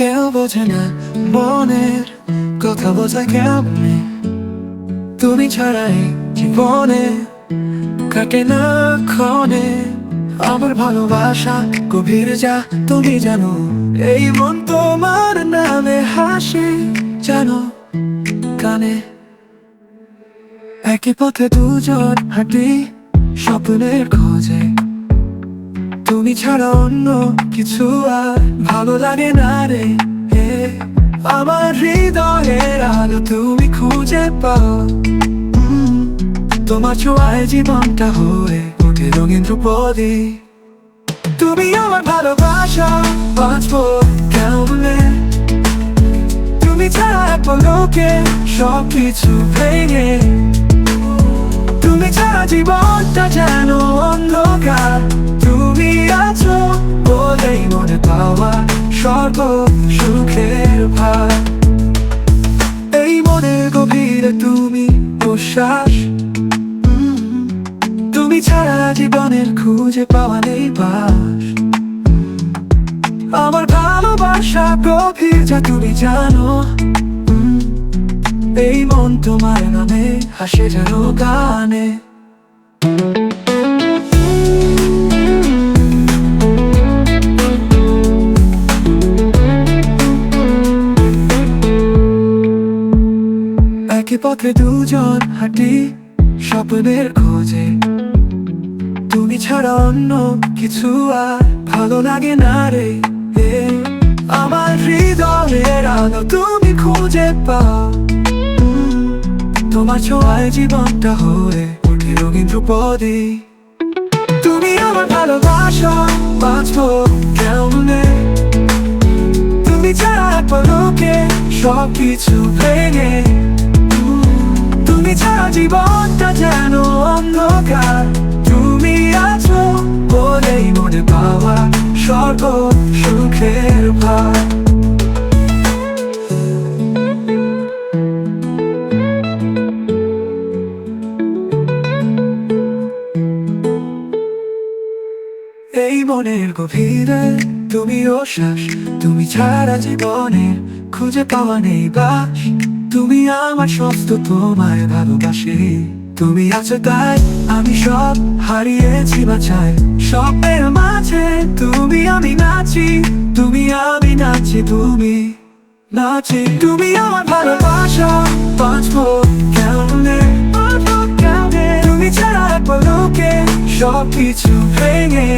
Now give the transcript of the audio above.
কেউ বোঝে না মনের কথা বোঝায় কেমনে? তুমি ছাড়াই জীবনে কাটে না ক্ষণে। আমার ভালোবাসা গভীর যা তুমি জানো। এই মন তোমার নামে হাসি জানো। কানে একই পথে দুজন হাঁটি স্বপ্নের খোঁজে। তুমি ছাড়া অন্য কিছু আর ভালো লাগে না রে। আমার হৃদয়ের আলো তুমি খুঁজে পাও। তোমার ছোঁয়ায় জীবনটা হয়ে ওঠে রঙিন ধ্রুপদী তুমি আমার ভালোবাসা, বাঁচবো কেমনে? তুমি ছাড়া এক পলকে সব কিছু ভেঙে। তুমি ছাড়া জীবনটা স্বর্গ সুখের ভার। এই মনের গভীরে তুমি প্রশ্বাস। তুমি ছাড়া জীবনের খুঁজে পাওয়া নেই বাস আমার ভালোবাসা গভীর যা তুমি জানো। এই মন তোমার নামে হাসে যেন গানে। একই পথে দুজন হাঁটি স্বপ্নের খোঁজে। তুমি ছাড়া অন্য কিছু আর ভালো লাগে না রে। আমার হৃদয়ের আলো তুমি খুঁজে পাও। তোমার ছোঁয়ায় জীবনটা হয়ে ওঠে রঙিন ধ্রুপদী। তুমি আমার ভালোবাসা বাঁচবো কেমনে? তুমি ছাড়া পলকে সব কিছু ভেঙে অন্ধকার তুমি আছো বলেই মনে পাওয়া স্বর্গ সুখের ভার। এই মনের গভীরে তুমি শ্বাস তুমি ছাড়া জীবনে খুঁজে পাওয়া নেই বাস। তুমি আমার সমস্ত তোমায় ভালোবাসি। তুমি আছো তাই আমি সব হারিয়েছি বাছাই। স্বপ্নের মাঝে তুমি আমি নাচি, তুমি আমি নাচি, তুমি নাচি। তুমি আমার ভালোবাসা, বাঁচবো কেমনে? তুমি ছাড়া পলকে সব কিছু ভেঙে